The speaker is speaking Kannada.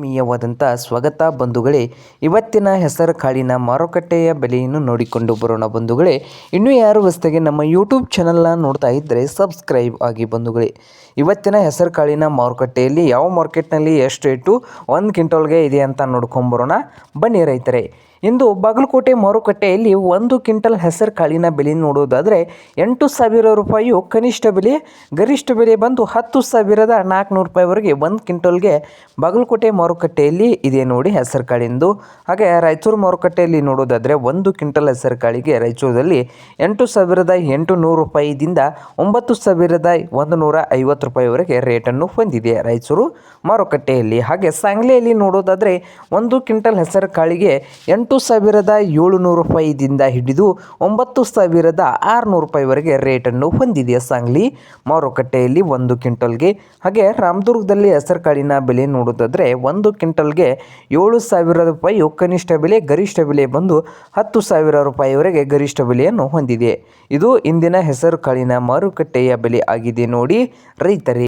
ಆತ್ಮೀಯವಾದಂಥ ಸ್ವಾಗತ ಬಂಧುಗಳೇ. ಇವತ್ತಿನ ಹೆಸರು ಕಾಳಿನ ಮಾರುಕಟ್ಟೆಯ ಬೆಲೆಯನ್ನು ನೋಡಿಕೊಂಡು ಬರೋಣ ಬಂಧುಗಳೇ. ಇನ್ನೂ ಯಾರು ಹೊಸದಾಗಿ ನಮ್ಮ ಯೂಟ್ಯೂಬ್ ಚಾನಲ್ನ ನೋಡ್ತಾ ಇದ್ದರೆ ಸಬ್ಸ್ಕ್ರೈಬ್ ಆಗಿ ಬಂಧುಗಳೇ. ಇವತ್ತಿನ ಹೆಸರು ಕಾಳಿನ ಮಾರುಕಟ್ಟೆಯಲ್ಲಿ ಯಾವ ಮಾರ್ಕೆಟ್ನಲ್ಲಿ ಎಷ್ಟು ರೇಟು, ಒಂದು ಕ್ವಿಂಟಲ್ಗೆ ಇದೆ ಅಂತ ನೋಡ್ಕೊಂಬರೋಣ. ಬನ್ನಿ ರೈತರೇ. ಇಂದು ಬಾಗಲಕೋಟೆ ಮಾರುಕಟ್ಟೆಯಲ್ಲಿ ಒಂದು ಕ್ವಿಂಟಲ್ ಹೆಸರು ಕಾಳಿನ ಬೆಲೆ ನೋಡೋದಾದರೆ ಎಂಟು ಸಾವಿರ ರೂಪಾಯಿಯು ಕನಿಷ್ಠ ಬೆಲೆ, ಗರಿಷ್ಠ ಬೆಲೆ ಬಂದು ಹತ್ತು ಸಾವಿರದ ನಾಲ್ಕುನೂರು ರೂಪಾಯಿವರೆಗೆ ಒಂದು ಕ್ವಿಂಟಲ್ಗೆ ಬಾಗಲಕೋಟೆ ಮಾರುಕಟ್ಟೆಯಲ್ಲಿ ಇದೆ ನೋಡಿ ಹೆಸರು ಕಾಳಿಂದು ಹಾಗೆ ರಾಯಚೂರು ಮಾರುಕಟ್ಟೆಯಲ್ಲಿ ನೋಡೋದಾದರೆ ಒಂದು ಕ್ವಿಂಟಲ್ ಹೆಸರು ಕಾಳಿಗೆ ರಾಯಚೂರಲ್ಲಿ ಎಂಟು ಸಾವಿರದ ಎಂಟು ನೂರು ರೂಪಾಯಿದಿಂದ ಒಂಬತ್ತು ಸಾವಿರದ ಒಂದು ನೂರ ಐವತ್ತು ರೂಪಾಯಿವರೆಗೆ ರೇಟನ್ನು ಹೊಂದಿದೆ ರಾಯಚೂರು ಮಾರುಕಟ್ಟೆಯಲ್ಲಿ. ಹಾಗೆ ಸಾಂಗ್ಲೆಯಲ್ಲಿ ನೋಡೋದಾದರೆ ಒಂದು ಕ್ವಿಂಟಲ್ ಹೆಸರು ಕಾಳಿಗೆ ಎಂಟು ಸಾವಿರದ ಏಳುನೂರು ರೂಪಾಯಿದಿಂದ ಹಿಡಿದು ಒಂಬತ್ತು ಸಾವಿರದ ಆರುನೂರು ರೂಪಾಯಿವರೆಗೆ ರೇಟನ್ನು ಹೊಂದಿದೆ ಸಾಂಗ್ಲಿ? ಮಾರುಕಟ್ಟೆಯಲ್ಲಿ ಒಂದು ಕ್ವಿಂಟಲ್ಗೆ, ಹಾಗೆ ರಾಮದುರ್ಗದಲ್ಲಿ ಹೆಸರುಕಾಳಿನ ಬೆಲೆ ನೋಡೋದಾದರೆ ಒಂದು ಕ್ವಿಂಟಲ್ಗೆ ಏಳು ಸಾವಿರ ರೂಪಾಯಿಯು ಕನಿಷ್ಠ ಬೆಲೆ, ಗರಿಷ್ಠ ಬೆಲೆ ಬಂದು ಹತ್ತು ಸಾವಿರ ರೂಪಾಯಿವರೆಗೆ ಗರಿಷ್ಠ ಬೆಲೆಯನ್ನು ಹೊಂದಿದೆ. ಇದು ಇಂದಿನ ಹೆಸರುಕಾಳಿನ ಮಾರುಕಟ್ಟೆಯ ಬೆಲೆ ಆಗಿದೆ ನೋಡಿ ರೈತರೇ.